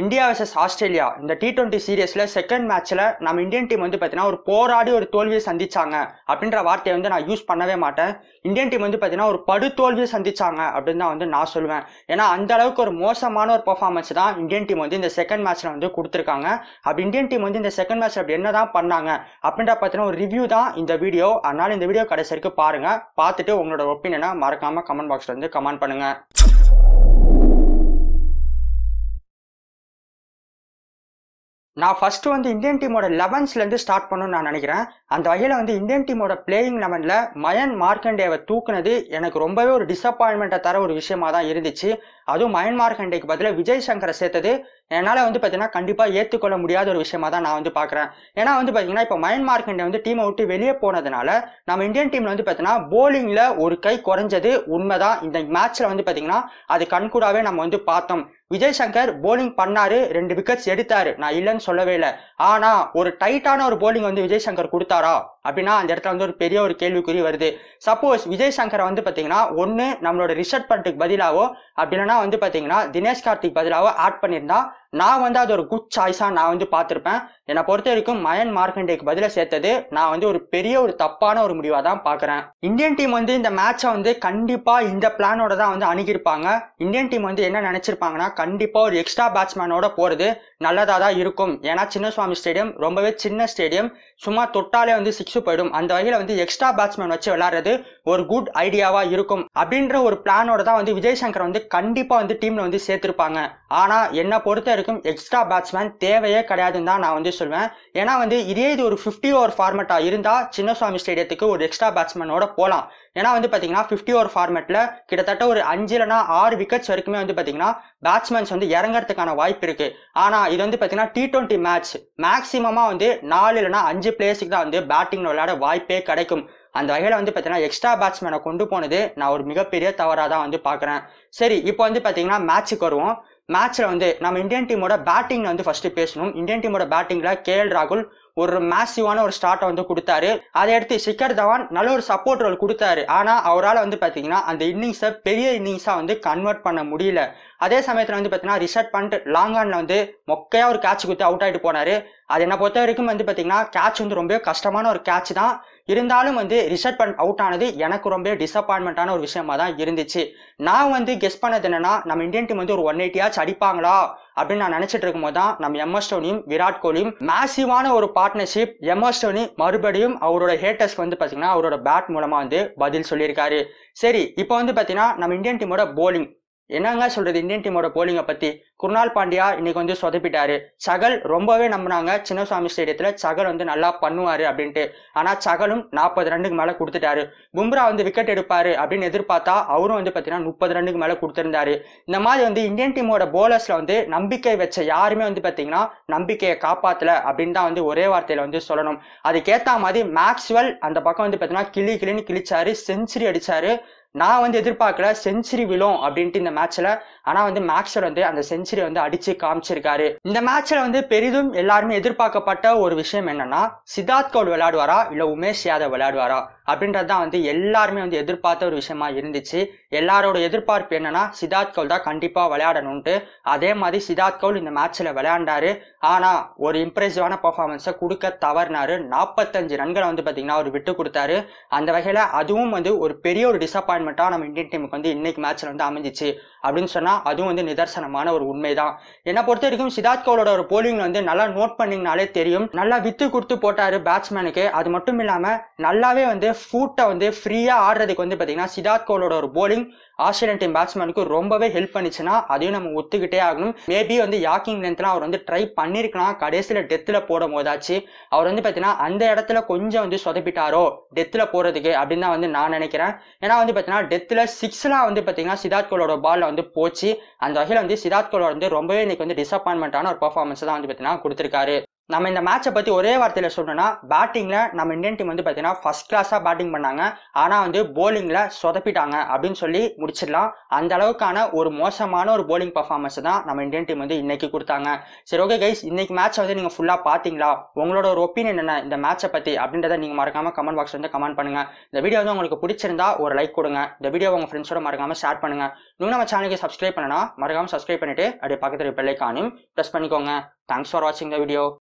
India versus Australia. இந்த T twenty சீரியஸில் second மேட்ச்சில் நம்ம இந்தியன் டீம் வந்து பார்த்தீங்கன்னா ஒரு போராடி ஒரு தோல்வியை சந்திச்சாங்க அப்படின்ற வார்த்தையை வந்து நான் யூஸ் பண்ணவே மாட்டேன். இந்தியன் டீம் வந்து பார்த்தீங்கன்னா ஒரு படு தோல்வியை சந்திச்சாங்க அப்படின்னு தான் வந்து நான் சொல்லுவேன் ஏன்னா அந்த அளவுக்கு ஒரு மோசமான ஒரு பர்ஃபார்மன்ஸ் தான் இந்தியன் டீம் வந்து இந்த செகண்ட் மேட்ச்சில் வந்து கொடுத்துருக்காங்க. அப்படி இந்தியன் டீம் வந்து இந்த செகண்ட் மேட்ச் அப்படி என்னதான் பண்ணாங்க அப்படின்ற பார்த்தீங்கன்னா ஒரு ரிவ்யூ தான் இந்த வீடியோ அதனால் இந்த வீடியோ கடைசி வரைக்கும் பாருங்கள் பார்த்துட்டு உங்களோட ஒப்பீனியனை மறக்காமல் கமெண்ட் பாக்ஸில் வந்து கமெண்ட் பண்ணுங்கள் நான் ஃபஸ்ட்டு வந்து இந்தியன் டீமோட லெவன்ஸ்லேருந்து ஸ்டார்ட் பண்ணணும்னு நான் நினைக்கிறேன். அந்த வகையில் வந்து இந்தியன் டீமோட பிளேயிங் லெவனில் மயன் மார்க்கண்டேவை தூக்குனது எனக்கு ரொம்பவே ஒரு டிசப்பாயின்மெண்ட்டை தர ஒரு விஷயமா தான் இருந்துச்சு. அதுவும் மயன் மார்க்கண்டேக்கு பதிலாக விஜய் சங்கரை சேர்த்தது என்னால் வந்து பார்த்தீங்கன்னா கண்டிப்பாக ஏற்றுக்கொள்ள முடியாத ஒரு விஷயமா தான் நான் வந்து பார்க்குறேன் ஏன்னா வந்து பார்த்தீங்கன்னா இப்போ மயன் மார்க்கண்டே வந்து டீமை விட்டு வெளியே போனதுனால நம்ம இந்தியன் டீமில் வந்து பார்த்தீங்கன்னா போலிங்கில் ஒரு கை குறைஞ்சது உண்மைதான். இந்த மேட்ச்சில் வந்து பார்த்தீங்கன்னா அது கண்கூடாவே நம்ம வந்து பார்த்தோம். விஜய் சங்கர் போலிங் பண்ணாரு ரெண்டு விக்கெட்ஸ் எடுத்தாரு. நான் இல்லைன்னு சொல்லவே இல்லை. ஆனா ஒரு டைட்டான ஒரு போலிங் வந்து விஜய் சங்கர் கொடுத்தாரா? அப்படின்னா அந்த இடத்துல வந்து ஒரு பெரிய ஒரு கேள்விக்குறி வருது. சப்போஸ் விஜய் சங்கரை வந்து பாத்தீங்கன்னா ஒன்னு நம்மளோட ரிஷட் பண்ட்டுக்கு பதிலாவோ அப்படி இல்லைன்னா வந்து பாத்தீங்கன்னா தினேஷ் கார்த்திக் பதிலாவோ ஆட் பண்ணியிருந்தா நான் வந்து அது ஒரு குட் சாய்ஸாக நான் வந்து பார்த்துருப்பேன். என்னை பொறுத்த வரைக்கும் மயன் மார்க்கண்டேக்கு பதிலாக சேர்த்தது நான் வந்து ஒரு பெரிய ஒரு தப்பான ஒரு முடிவாக தான் பார்க்குறேன். இந்தியன் டீம் வந்து இந்த மேட்சை வந்து கண்டிப்பாக இந்த பிளானோட தான் வந்து அணுகியிருப்பாங்க. இந்தியன் டீம் வந்து என்ன நினச்சிருப்பாங்கன்னா கண்டிப்பாக ஒரு எக்ஸ்ட்ரா பேட்ஸ்மேனோட போகிறது நல்லதாக தான் இருக்கும். ஏன்னா சின்னசுவாமி ஸ்டேடியம் ரொம்பவே சின்ன ஸ்டேடியம் சும்மா தொட்டாலே வந்து சிக்ஸ் போயிடும். அந்த வகையில் வந்து எக்ஸ்ட்ரா பேட்ஸ்மேன் வச்சு விளாட்றது ஒரு குட் ஐடியாவாக இருக்கும். அப்படின்ற ஒரு பிளானோட தான் வந்து விஜய் சங்கர் வந்து கண்டிப்பாக வந்து டீமில் வந்து சேர்த்துருப்பாங்க. ஆனால் என்னை பொறுத்த வரைக்கும் எக்ஸ்ட்ரா பேட்ஸ்மேன் தேவையே கிடையாதுன்னு தான் நான் வந்து சொல்வேன். ஏன்னா வந்து இதே இது ஒரு ஃபிஃப்டி ஓவர் ஃபார்மேட்டாக இருந்தால் சின்னசுவாமி ஸ்டேடியத்துக்கு ஒரு எக்ஸ்ட்ரா பேட்ஸ்மேனோட போகலாம் ஏன்னா வந்து பார்த்தீங்கன்னா ஃபிஃப்டி ஓவர் ஃபார்மேட்டில் கிட்டத்தட்ட ஒரு அஞ்சு இல்லைனா ஆறு விக்கெட்ஸ் வரைக்குமே வந்து பார்த்தீங்கன்னா பேட்ஸ்மேன்ஸ் வந்து இறங்குறதுக்கான வாய்ப்பு இருக்குது ஆனால் இது வந்து பார்த்தீங்கன்னா டி ட்வெண்ட்டி மேட்ச் மேக்ஸிமமாக வந்து நாலு இல்லைனா அஞ்சு பிளேயர்ஸுக்கு தான் வந்து பேட்டிங் விளையாட வாய்ப்பே கிடைக்கும். அந்த வகையில் வந்து பார்த்தீங்கன்னா எக்ஸ்ட்ரா பேட்ஸ்மேனை கொண்டு போனது நான் ஒரு மிகப்பெரிய தவறாக தான் வந்து பார்க்குறேன் சரி இப்போ வந்து பார்த்தீங்கன்னா மேட்ச்சுக்கு வருவோம். மேட்ச்சில் வந்து நம்ம இந்தியன் டீமோட பேட்டிங் வந்து ஃபர்ஸ்ட் பேசணும். இந்தியன் டீமோட பேட்டிங்கில் கே எல் ராகுல் ஒரு மேசிவான ஒரு ஸ்டார்ட்டை வந்து கொடுத்தாரு. அதை எடுத்து சிக்கர் தவான் நல்ல ஒரு சப்போர்ட் ரோல் கொடுத்தாரு. ஆனால் அவரால் வந்து பார்த்தீங்கன்னா அந்த இன்னிங்ஸை பெரிய இன்னிங்ஸாக வந்து கன்வெர்ட் பண்ண முடியல. அதே சமயத்தில் வந்து பார்த்தீங்கன்னா ரிஷர்ட் பண்ணிட்டு லாங் ஆனில் வந்து மொக்கையாக ஒரு கேட்ச் குத்தி அவுட் ஆகிட்டு போனார். அது என்னை பொறுத்த வரைக்கும் வந்து பார்த்தீங்கன்னா கேட்ச் வந்து ரொம்ப கஷ்டமான ஒரு கேட்ச் தான். இருந்தாலும் வந்து ரிஷர்ட் பண்ட் அவுட் ஆனது எனக்கு ரொம்ப டிசப்பாயின்மெண்ட்டான ஒரு விஷயமா தான் இருந்துச்சு. நான் வந்து கெஸ் பண்ணது என்னன்னா நம்ம இந்தியன் டீம் வந்து ஒரு ஒன் எயிட்டியாச்சு அடிப்பாங்களா? அப்படின்னு நான் நினைச்சிட்டு இருக்கும்போது தான் நம்ம எம்எஸ் டோனியும் விராட் கோலியும் மேசிவான ஒரு பார்ட்னர்ஷிப் எம்எஸ் டோனி மறுபடியும் அவரோட ஹேட்டர்ஸ்க்கு வந்து பார்த்தீங்கன்னா அவரோட பேட் மூலமா வந்து பதில் சொல்லியிருக்காரு. சரி இப்போ வந்து பார்த்தீங்கன்னா நம்ம இந்தியன் டீமோட போலிங் என்னங்க சொல்றது இந்தியன் டீமோட போலிங்கை பத்தி? குருணால் பாண்டியா இன்னைக்கு வந்து சொதப்பிட்டாரு. சகல் ரொம்பவே நம்பினாங்க. சின்னசுவாமி ஸ்டேடியத்துல சகல் வந்து நல்லா பண்ணுவாரு அப்படின்ட்டு. ஆனா சகலும் நாற்பது ரன்னுக்கு மேல கொடுத்துட்டாரு. பும்ரா வந்து விக்கெட் எடுப்பாரு அப்படின்னு எதிர்பார்த்தா அவரும் வந்து பாத்தீங்கன்னா முப்பது ரன்னுக்கு மேல கொடுத்திருந்தாரு. இந்த மாதிரி வந்து இந்தியன் டீமோட போலர்ஸ்ல வந்து நம்பிக்கை வச்ச யாருமே வந்து பாத்தீங்கன்னா நம்பிக்கையை காப்பாத்தல அப்படின்னு தான் வந்து ஒரே வார்த்தையில வந்து சொல்லணும். அதுக்கேத்த மாதிரி மேக்ஸ்வெல் அந்த பக்கம் வந்து பாத்தீங்கன்னா கிளி கிளின்னு கிழிச்சாரு. செஞ்சுரி அடிச்சாரு. நான் வந்து எதிர்பார்க்கல செஞ்சுரி விழும் அப்படின்ட்டு இந்த மேட்ச்ல ஆனா வந்து மேக்ஸர் வந்து அந்த செஞ்சுரி வந்து அடிச்சு காமிச்சிருக்காரு. இந்த மேட்ச்ல வந்து பெரிதும் எல்லாருமே எதிர்பார்க்கப்பட்ட ஒரு விஷயம் என்னன்னா சித்தார்த் கவுல் விளையாடுவாரா? இல்ல உமேஷ் யாதவ் விளையாடுவாரா? அப்படின்றது தான் வந்து எல்லாருமே வந்து எதிர்பார்த்த ஒரு விஷயமா இருந்துச்சு. எல்லாரோட எதிர்பார்ப்பு என்னன்னா சித்தார்த் கவுல் தான் கண்டிப்பாக விளையாடணும்ட்டு அதே மாதிரி சித்தார்த் கவுல் இந்த மேட்ச்சில் விளையாண்டாரு. ஆனால் ஒரு இம்ப்ரெசிவான பர்ஃபார்மன்ஸை கொடுக்க தவறினாரு. நாற்பத்தஞ்சு ரன்களை வந்து பார்த்தீங்கன்னா அவர் விட்டு கொடுத்தாரு. அந்த வகையில் அதுவும் வந்து ஒரு பெரிய ஒரு டிசப்பாயின்மெண்ட்டாக நம்ம இந்தியன் டீமுக்கு வந்து இன்னைக்கு மேட்ச்சில் வந்து அமைஞ்சிச்சு. அப்படின்னு சொன்னால் அதுவும் வந்து நிதர்சனமான ஒரு உண்மை தான் என்னை பொறுத்த வரைக்கும் சிதார்த் கவுலோட ஒரு போலிங் வந்து நல்லா நோட் பண்ணிங்கனாலே தெரியும். நல்லா வித்து கொடுத்து போட்டார் பேட்ஸ்மேனுக்கு அது மட்டும் இல்லாமல் நல்லாவே வந்து ஃபூட்டை வந்து ஃப்ரீயாக ஆடுறதுக்கு வந்து பார்த்தீங்கன்னா சிதார்த் கவுலோட ஒரு போலிங் ஆஸ்திரேலியன் டீம் பேட்ஸ்மேனுக்கு ரொம்பவே ஹெல்ப் பண்ணிச்சுன்னா அதையும் நம்ம ஒத்துக்கிட்டே ஆகணும். மேபி வந்து யாக்கிங் லென்த்லாம் அவர் வந்து ட்ரை பண்ணியிருக்கலாம் கடைசியில் டெத்தில் போடும் போதாச்சு. அவர் வந்து பார்த்தீங்கன்னா அந்த இடத்துல கொஞ்சம் வந்து சொதப்பிட்டாரோ டெத்தில் போகிறதுக்கு அப்படின்னு தான் வந்து நான் நினைக்கிறேன். ஏன்னா வந்து பார்த்தீங்கன்னா டெத்தில் சிக்ஸ்லாம் வந்து பார்த்தீங்கன்னா சித்தார்த் கோலோட பாலில் வந்து போச்சு. அந்த வகையில் வந்து சித்தார்த் கோலோட வந்து ரொம்பவே இன்னைக்கு வந்து டிசப்பாயின்மெண்ட்டான ஒரு பர்ஃபார்மன்ஸ் தான் வந்து பார்த்தீங்கன்னா கொடுத்துருக்காரு. நம்ம இந்த மேட்சை பற்றி ஒரே வார்த்தையில் சொல்லணும்னா பேட்டிங்கில் நம்ம இந்தியன் டீம் வந்து பார்த்தீங்கன்னா ஃபர்ஸ்ட் கிளாஸாக பேட்டிங் பண்ணாங்க. ஆனால் வந்து போலிங்கில் சொதப்பிட்டாங்க அப்படின்னு சொல்லி முடிச்சிடலாம். அந்த அளவுக்கான ஒரு மோசமான ஒரு போலிங் பர்ஃபார்மன்ஸ் தான் நம்ம இந்தியன் டீம் வந்து இன்னைக்கு கொடுத்தாங்க. சரி ஓகே கைஸ் இன்னைக்கு மேட்சை வந்து நீங்கள் ஃபுல்லாக பார்த்தீங்களா உங்களோட ஒரு ஒப்பீனியன் என்ன இந்த மேட்சை பற்றி அப்படின்றத நீங்கள் மறக்காமல் கமெண்ட் பாக்ஸ் வந்து கமெண்ட் பண்ணுங்கள் இந்த வீடியோ வந்து உங்களுக்கு பிடிச்சிருந்தா ஒரு லைக் கொடுங்க. இந்த வீடியோ உங்கள் ஃப்ரெண்ட்ஸோட மறக்காமல் ஷேர் பண்ணுங்கள் இன்னும் நம்ம சேனலுக்கு சப்ஸ்கிரைப் பண்ணனா மறக்காமல் சப்ஸ்கிரைப் பண்ணிட்டு அப்படியே பக்கத்தில் பெல்லைக்கானையும் ப்ரெஸ் பண்ணிக்கோங்க. தேங்க்ஸ் ஃபார் வாட்சிங் த வீடியோ